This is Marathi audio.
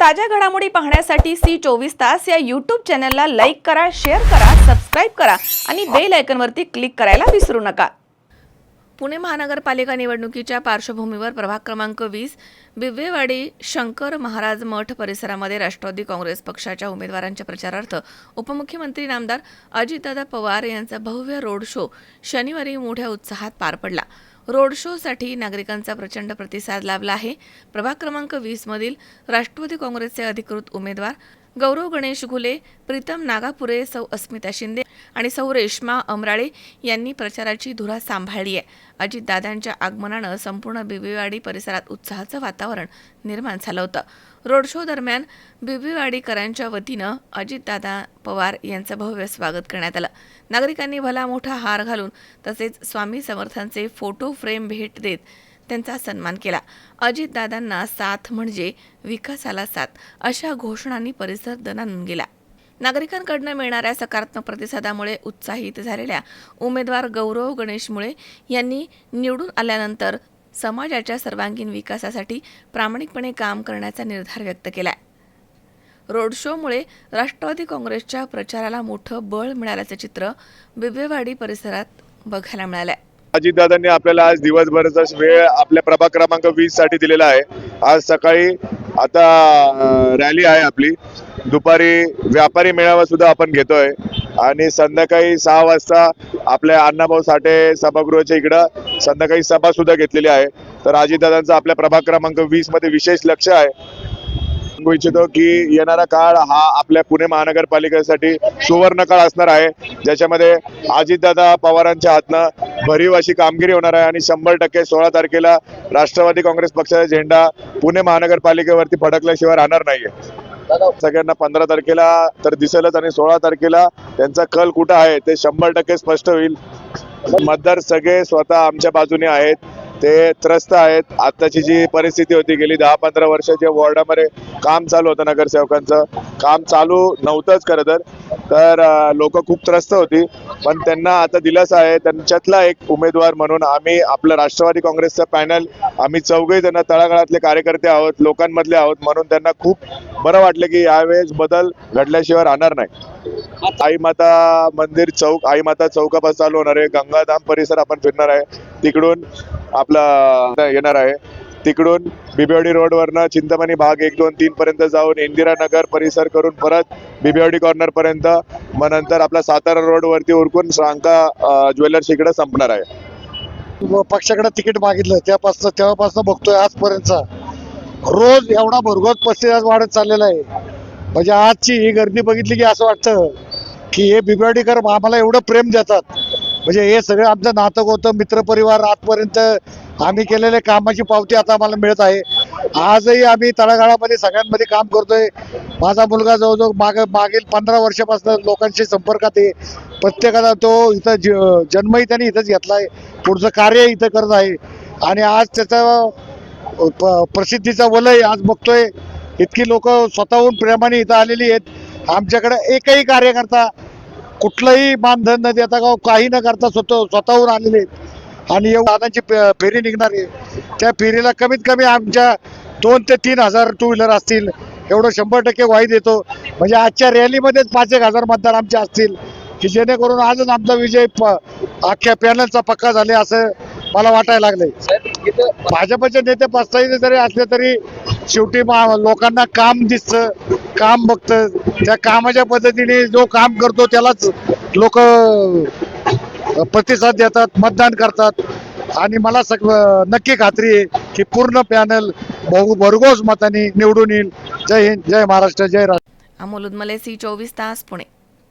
ताज्या घडामोडी पाहण्यासाठी सी चोवीस तास या यूट्यूब चॅनलला लाईक करा शेअर करा सबस्क्राईब करा आणि बेल आयकनवरती क्लिक करायला विसरू नका. पुणे महानगरपालिका निवडणुकीच्या पार्श्वभूमीवर प्रभाग क्रमांक वीस बिब्वेवाडी शंकर महाराज मठ परिसरामध्ये राष्ट्रवादी काँग्रेस पक्षाच्या उमेदवारांच्या प्रचारार्थ उपमुख्यमंत्री नामदार अजितदादा पवार यांचा भव्य रोड शो शनिवारी मोठ्या उत्साहात पार पडला. रोड शोसाठी नागरिकांचा प्रचंड प्रतिसाद लाभला आहे. प्रभाग क्रमांक वीसमधील राष्ट्रवादी काँग्रेसचे अधिकृत उमेदवार गौरव गणेश घुले प्रीतम नागापुरे सौ अस्मिता शिंदे आणि सौ रेश्मा अमराळे यांनी प्रचाराची धुरा सांभाळली आहे. अजितदादांच्या आगमनानं संपूर्ण बिबीवाडी परिसरात उत्साहाचं वातावरण निर्माण झालं होतं. रोड शो दरम्यान बिबीवाडीकरांच्या वतीनं अजितदादा पवार यांचं भव्य स्वागत करण्यात आलं. नागरिकांनी भला मोठा हार घालून तसेच स्वामी समर्थांचे फोटो फ्रेम भेट देत त्यांचा सन्मान केला. अजितदादांना साथ म्हणजे विकासाला साथ अशा घोषणांनी परिसर दणानून गेला. नागरिकांकडनं मिळणाऱ्या सकारात्मक प्रतिसादामुळे उत्साहित झालेल्या उमेदवार गौरव गणेश मुळे यांनी निवडून आल्यानंतर समाजाच्या सर्वांगीण विकासासाठी प्रामाणिकपणे काम करण्याचा निर्धार व्यक्त केला रोड शोमुळे राष्ट्रवादी काँग्रेसच्या प्रचाराला मोठं बळ मिळाल्याचं चित्र बिबवेवाडी परिसरात बघायला मिळालंय. अजितदादांनी आपल्याला आज दिवसभराचा वेळ आपल्या प्रभाग क्रमांक वीससाठी दिलेला आहे. आज सकाळी आता रॅली आहे आपली. दुपारी व्यापारी मेळावा सुद्धा आपण घेतोय. आणि संध्याकाळी सहा वाजता आपल्या अण्णाभाऊ साठे सभागृहाच्या इकडं संध्याकाळी सभा सुद्धा घेतलेली आहे. तर अजितदादांचा आपल्या प्रभाग क्रमांक वीसमध्ये विशेष लक्ष आहे. सांगू इच्छितो की येणारा काळ हा आपल्या पुणे महानगरपालिकेसाठी सुवर्ण काळ असणार आहे. ज्याच्यामध्ये अजितदादा पवारांच्या हातनं भरीव अशी कामगिरी होणार आहे आणि शंभर टक्के सोळा तारखेला राष्ट्रवादी काँग्रेस पक्षाचा झेंडा पुणे महानगरपालिकेवरती फडकल्याशिवाय राहणार नाहीये. सगळ्यांना पंधरा तारखेला तर दिसेलच आणि सोळा तारखेला त्यांचा कल कुठं आहे ते शंभर टक्के स्पष्ट होईल. मतदार सगळे स्वतः आमच्या बाजूने आहेत. ते त्रस्त आहेत. आताची जी परिस्थिती होती गेली दहा पंधरा वर्षाच्या वॉर्डामध्ये काम चालू होतं नगरसेवकांचं. काम चालू नव्हतंच खरं तर. तर लोक खूप त्रस्त होती. पण त्यांना आता दिलासा आहे. त्यांच्यातला एक उमेदवार म्हणून आम्ही आपलं राष्ट्रवादी काँग्रेसचं पॅनल आम्ही चौघही त्यांना तळागाळातले कार्यकर्ते आहोत लोकांमधले आहोत म्हणून त्यांना खूप बरं वाटलं की यावेळेस बदल घडल्याशिवाय राहणार नाही. आई माता मंदिर चौक आई माता चौकापासून चालू होणार आहे. गंगाधाम परिसर आपण फिरणार आहे. तिकडून आपला येणार आहे. तिकडून बिबेवाडी रोडवरनं चिंतामणी भाग एक दोन तीन पर्यंत जाऊन इंदिरा नगर परिसर करून परत बिबेवाडी कॉर्नर पर्यंत. मग नंतर आपला सातारा रोड वरती उरकून श्रांका ज्वेलर्स इकडे संपणार आहे. पक्षाकडे तिकीट मागितलं त्यापासून तेव्हापासून बघतोय आजपर्यंतचा. रोज एवढा भरघोस प्रतिसाद वाढत चाललेला आहे. म्हणजे आजची ही गर्दी बघितली की असं वाटतं की हे बिबेवाडीकर आम्हाला एवढं प्रेम देतात. म्हणजे हे सगळं आमचं नातं होतं मित्रपरिवार आजपर्यंत आम्ही केलेल्या कामाची पावती आता आम्हाला मिळत आहे. आजही आम्ही तळागाळामध्ये सगळ्यांमध्ये काम करतोय. माझा मुलगा जवळजवळ माग मागील पंधरा वर्षापासून लोकांशी संपर्कात आहे. प्रत्येकाला तो इथं ज- जन्मही त्यांनी इथंच घेतला आहे पुढचं कार्य इथं करत आहे. आणि आज त्याचा प- प्रसिद्धीचा वलय आज बघतोय. इतकी लोक स्वतःहून प्रेमाने इथं आलेली आहेत. आमच्याकडे एकही कार्यकर्ता कुठलंही मानधन न देता का काही न करता स्वतः स्वतःहून आलेले आहेत. आणि पे- फेरी निघणार आहे. त्या फेरीला कमीत कमी आमच्या दोन ते तीन हजार टू व्हीलर असतील. एवढं शंभर टक्के वाई देतो. म्हणजे आजच्या रॅलीमध्येच पाच एक हजार मतदार आमचे असतील. की जेणेकरून आजच आमचा विजय प- अख्ख्या पॅनलचा पक्का झाले असं मला वाटायला लागलंय. भाजपचे नेते पाचताही जरी असले तरी शेवटी मा- लोकांना काम दिसतं काम बघतं. त्या कामाच्या पद्धतीने जो काम करतो त्यालाच लोक प्रतिसाद देतात मतदान करतात. आणि मला सग नक्की खात्री आहे की पूर्ण पॅनल भरघोस मताने निवडून येईल. जय हिंद जय महाराष्ट्र जय राष्ट्र. अमोल उदमले सी चोवीस तास पुणे.